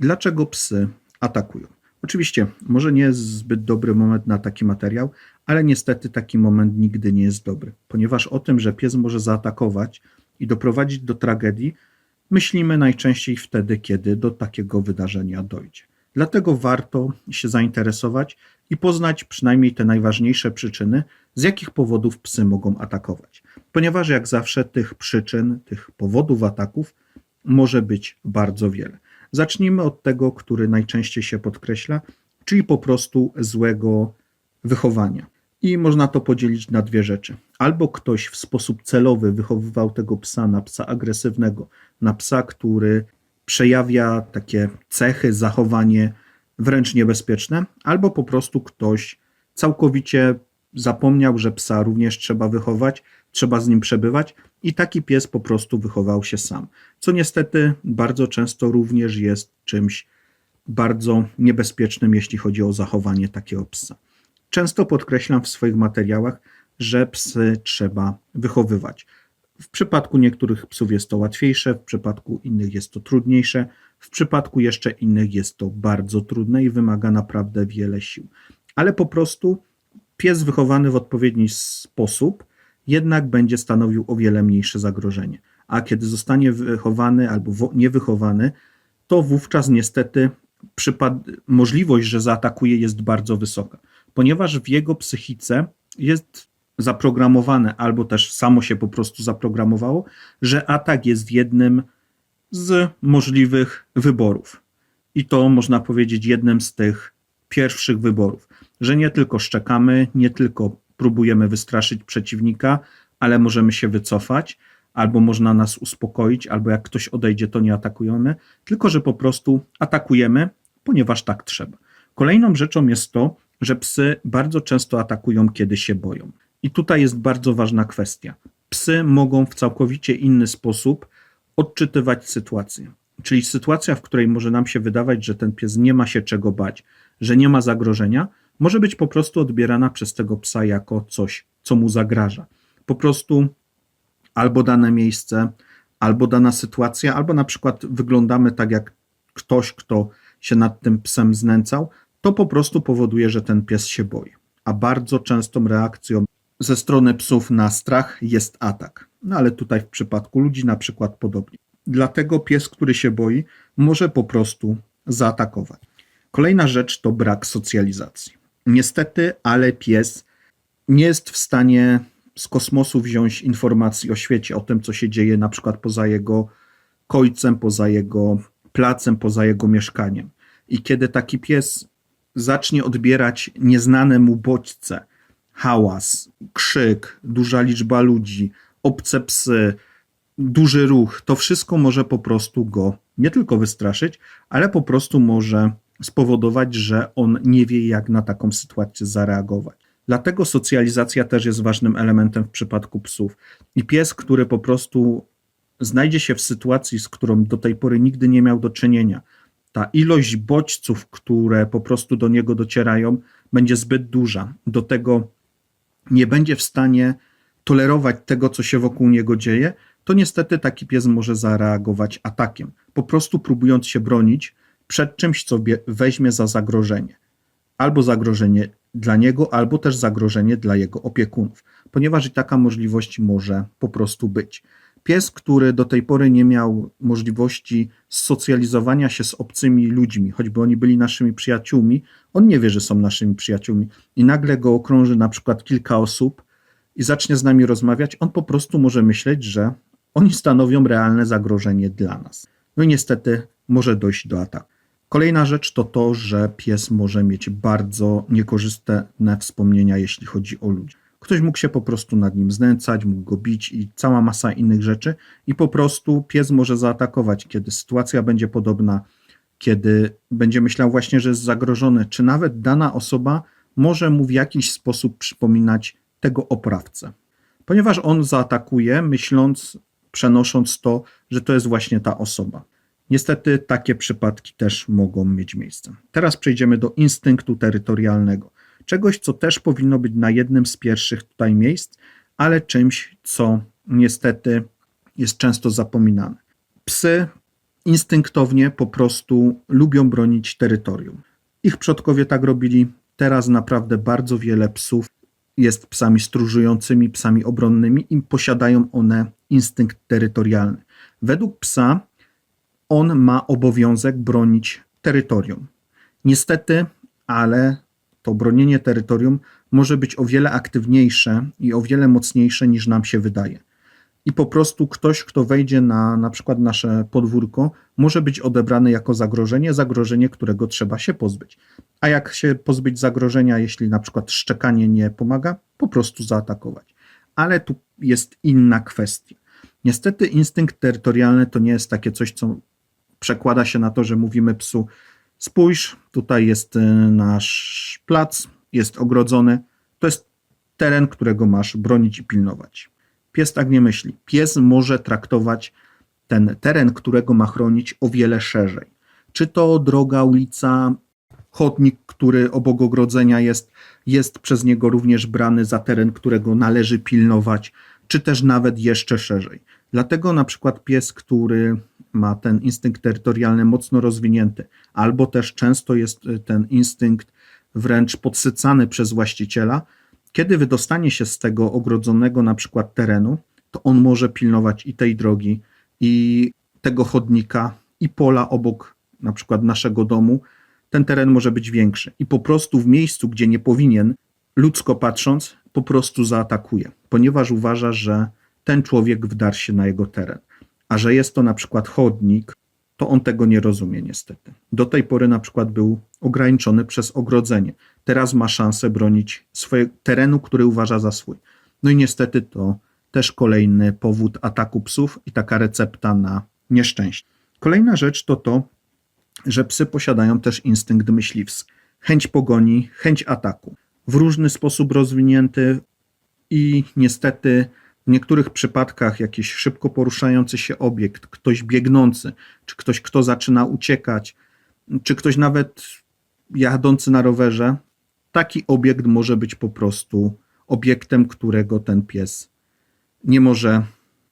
Dlaczego psy atakują? Oczywiście, może nie jest zbyt dobry moment na taki materiał, ale niestety taki moment nigdy nie jest dobry, ponieważ o tym, że pies może zaatakować i doprowadzić do tragedii, myślimy najczęściej wtedy, kiedy do takiego wydarzenia dojdzie. Dlatego warto się zainteresować i poznać przynajmniej te najważniejsze przyczyny, z jakich powodów psy mogą atakować. Ponieważ jak zawsze tych przyczyn, tych powodów ataków może być bardzo wiele. Zacznijmy od tego, który najczęściej się podkreśla, czyli po prostu złego wychowania. I można to podzielić na dwie rzeczy. Albo ktoś w sposób celowy wychowywał tego psa na psa agresywnego, na psa, który przejawia takie cechy, zachowanie wręcz niebezpieczne, albo po prostu ktoś całkowicie zapomniał, że psa również trzeba wychować, trzeba z nim przebywać i taki pies po prostu wychował się sam. Co niestety bardzo często również jest czymś bardzo niebezpiecznym, jeśli chodzi o zachowanie takiego psa. Często podkreślam w swoich materiałach, że psy trzeba wychowywać. W przypadku niektórych psów jest to łatwiejsze, w przypadku innych jest to trudniejsze, w przypadku jeszcze innych jest to bardzo trudne i wymaga naprawdę wiele sił. Ale po prostu pies wychowany w odpowiedni sposób jednak będzie stanowił o wiele mniejsze zagrożenie. A kiedy zostanie wychowany albo niewychowany, to wówczas niestety możliwość, że zaatakuje, jest bardzo wysoka, ponieważ w jego psychice jest zaprogramowane, albo też samo się po prostu zaprogramowało, że atak jest jednym z możliwych wyborów. I to można powiedzieć jednym z tych pierwszych wyborów, że nie tylko szczekamy, nie tylko próbujemy wystraszyć przeciwnika, ale możemy się wycofać, albo można nas uspokoić, albo jak ktoś odejdzie, to nie atakujemy, tylko że po prostu atakujemy, ponieważ tak trzeba. Kolejną rzeczą jest to, że psy bardzo często atakują, kiedy się boją. I tutaj jest bardzo ważna kwestia. Psy mogą w całkowicie inny sposób odczytywać sytuację. Czyli sytuacja, w której może nam się wydawać, że ten pies nie ma się czego bać, że nie ma zagrożenia, może być po prostu odbierana przez tego psa jako coś, co mu zagraża. Po prostu albo dane miejsce, albo dana sytuacja, albo na przykład wyglądamy tak jak ktoś, kto się nad tym psem znęcał, to po prostu powoduje, że ten pies się boi. A bardzo częstą reakcją ze strony psów na strach jest atak. No ale tutaj w przypadku ludzi na przykład podobnie. Dlatego pies, który się boi, może po prostu zaatakować. Kolejna rzecz to brak socjalizacji. Niestety, ale pies nie jest w stanie z kosmosu wziąć informacji o świecie, o tym, co się dzieje na przykład poza jego kojcem, poza jego placem, poza jego mieszkaniem. I kiedy taki pies zacznie odbierać nieznane mu bodźce, hałas, krzyk, duża liczba ludzi, obce psy, duży ruch, to wszystko może po prostu go nie tylko wystraszyć, ale po prostu może spowodować, że on nie wie, jak na taką sytuację zareagować. Dlatego socjalizacja też jest ważnym elementem w przypadku psów. I pies, który po prostu znajdzie się w sytuacji, z którą do tej pory nigdy nie miał do czynienia, ta ilość bodźców, które po prostu do niego docierają, będzie zbyt duża. Do tego nie będzie w stanie tolerować tego, co się wokół niego dzieje, to niestety taki pies może zareagować atakiem, po prostu próbując się bronić przed czymś, co weźmie za zagrożenie. Albo zagrożenie dla niego, albo też zagrożenie dla jego opiekunów, ponieważ i taka możliwość może po prostu być. Pies, który do tej pory nie miał możliwości socjalizowania się z obcymi ludźmi, choćby oni byli naszymi przyjaciółmi, on nie wie, że są naszymi przyjaciółmi i nagle go okrąży na przykład kilka osób i zacznie z nami rozmawiać, on po prostu może myśleć, że oni stanowią realne zagrożenie dla nas. No i niestety może dojść do ataku. Kolejna rzecz to to, że pies może mieć bardzo niekorzystne wspomnienia, jeśli chodzi o ludzi. Ktoś mógł się po prostu nad nim znęcać, mógł go bić i cała masa innych rzeczy, i po prostu pies może zaatakować, kiedy sytuacja będzie podobna, kiedy będzie myślał właśnie, że jest zagrożony, czy nawet dana osoba może mu w jakiś sposób przypominać tego oprawcę. Ponieważ on zaatakuje, myśląc, przenosząc to, że to jest właśnie ta osoba. Niestety takie przypadki też mogą mieć miejsce. Teraz przejdziemy do instynktu terytorialnego. Czegoś, co też powinno być na jednym z pierwszych tutaj miejsc, ale czymś, co niestety jest często zapominane. Psy instynktownie po prostu lubią bronić terytorium. Ich przodkowie tak robili. Teraz naprawdę bardzo wiele psów jest psami stróżującymi, psami obronnymi i posiadają one instynkt terytorialny. Według psa on ma obowiązek bronić terytorium. Niestety, ale to bronienie terytorium może być o wiele aktywniejsze i o wiele mocniejsze niż nam się wydaje. I po prostu ktoś, kto wejdzie na na przykład nasze podwórko, może być odebrany jako zagrożenie, zagrożenie, którego trzeba się pozbyć. A jak się pozbyć zagrożenia, jeśli na przykład szczekanie nie pomaga? Po prostu zaatakować. Ale tu jest inna kwestia. Niestety instynkt terytorialny to nie jest takie coś, co przekłada się na to, że mówimy psu: spójrz, tutaj jest y, nasz plac, jest ogrodzony. To jest teren, którego masz bronić i pilnować. Pies tak nie myśli. Pies może traktować ten teren, którego ma chronić, o wiele szerzej. Czy to droga, ulica, chodnik, który obok ogrodzenia jest, jest przez niego również brany za teren, którego należy pilnować, czy też nawet jeszcze szerzej. Dlatego na przykład pies, który ma ten instynkt terytorialny mocno rozwinięty, albo też często jest y, ten instynkt wręcz podsycany przez właściciela, kiedy wydostanie się z tego ogrodzonego na przykład terenu, to on może pilnować i tej drogi, i tego chodnika, i pola obok na przykład naszego domu. Ten teren może być większy i po prostu w miejscu, gdzie nie powinien, ludzko patrząc, po prostu zaatakuje, ponieważ uważa, że ten człowiek wdarł się na jego teren. A że jest to na przykład chodnik, to on tego nie rozumie niestety. Do tej pory na przykład był ograniczony przez ogrodzenie. Teraz ma szansę bronić swojego terenu, który uważa za swój. No i niestety to też kolejny powód ataku psów i taka recepta na nieszczęście. Kolejna rzecz to to, że psy posiadają też instynkt myśliwski. Chęć pogoni, chęć ataku. W różny sposób rozwinięty i niestety w niektórych przypadkach jakiś szybko poruszający się obiekt, ktoś biegnący, czy ktoś, kto zaczyna uciekać, czy ktoś nawet jadący na rowerze, taki obiekt może być po prostu obiektem, którego ten pies nie może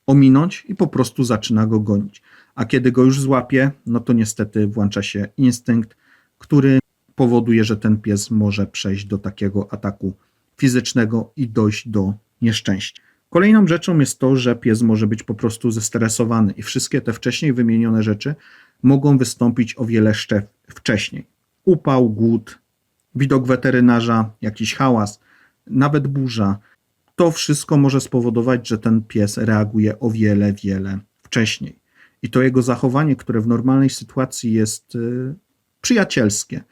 ominąć i po prostu zaczyna go gonić. A kiedy go już złapie, no to niestety włącza się instynkt, który powoduje, że ten pies może przejść do takiego ataku fizycznego i dojść do nieszczęścia. Kolejną rzeczą jest to, że pies może być po prostu zestresowany i wszystkie te wcześniej wymienione rzeczy mogą wystąpić o wiele wcześniej. Upał, głód, widok weterynarza, jakiś hałas, nawet burza. To wszystko może spowodować, że ten pies reaguje o wiele, wiele wcześniej. I to jego zachowanie, które w normalnej sytuacji jest y, przyjacielskie,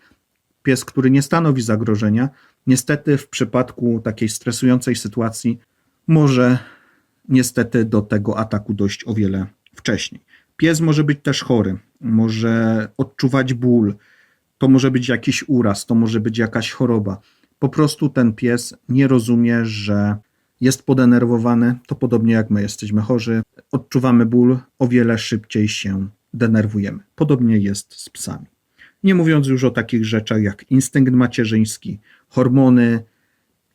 pies, który nie stanowi zagrożenia, niestety w przypadku takiej stresującej sytuacji może niestety do tego ataku dojść o wiele wcześniej. Pies może być też chory, może odczuwać ból, to może być jakiś uraz, to może być jakaś choroba. Po prostu ten pies nie rozumie, że jest podenerwowany, to podobnie jak my jesteśmy chorzy, odczuwamy ból, o wiele szybciej się denerwujemy. Podobnie jest z psami. Nie mówiąc już o takich rzeczach jak instynkt macierzyński, hormony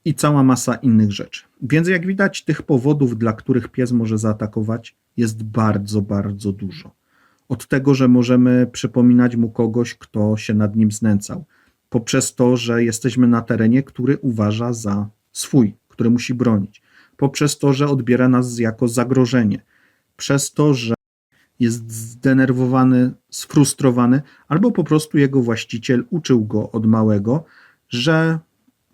i cała masa innych rzeczy. Więc jak widać, tych powodów, dla których pies może zaatakować, jest bardzo, bardzo dużo. Od tego, że możemy przypominać mu kogoś, kto się nad nim znęcał, poprzez to, że jesteśmy na terenie, który uważa za swój, który musi bronić, poprzez to, że odbiera nas jako zagrożenie, przez to, że jest zdenerwowany, sfrustrowany, albo po prostu jego właściciel uczył go od małego, że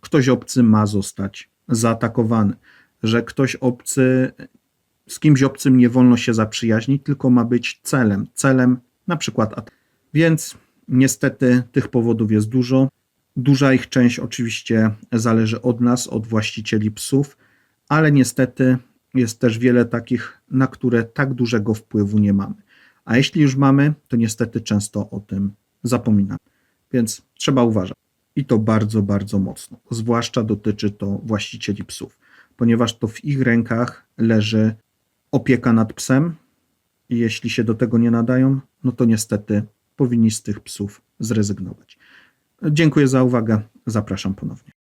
ktoś obcy ma zostać zaatakowany, że ktoś obcy, z kimś obcym nie wolno się zaprzyjaźnić, tylko ma być celem, celem na przykład ataku. Więc niestety tych powodów jest dużo. Duża ich część oczywiście zależy od nas, od właścicieli psów, ale niestety jest też wiele takich, na które tak dużego wpływu nie mamy. A jeśli już mamy, to niestety często o tym zapominamy. Więc trzeba uważać. I to bardzo, bardzo mocno. Zwłaszcza dotyczy to właścicieli psów, ponieważ to w ich rękach leży opieka nad psem. Jeśli się do tego nie nadają, no to niestety powinni z tych psów zrezygnować. Dziękuję za uwagę. Zapraszam ponownie.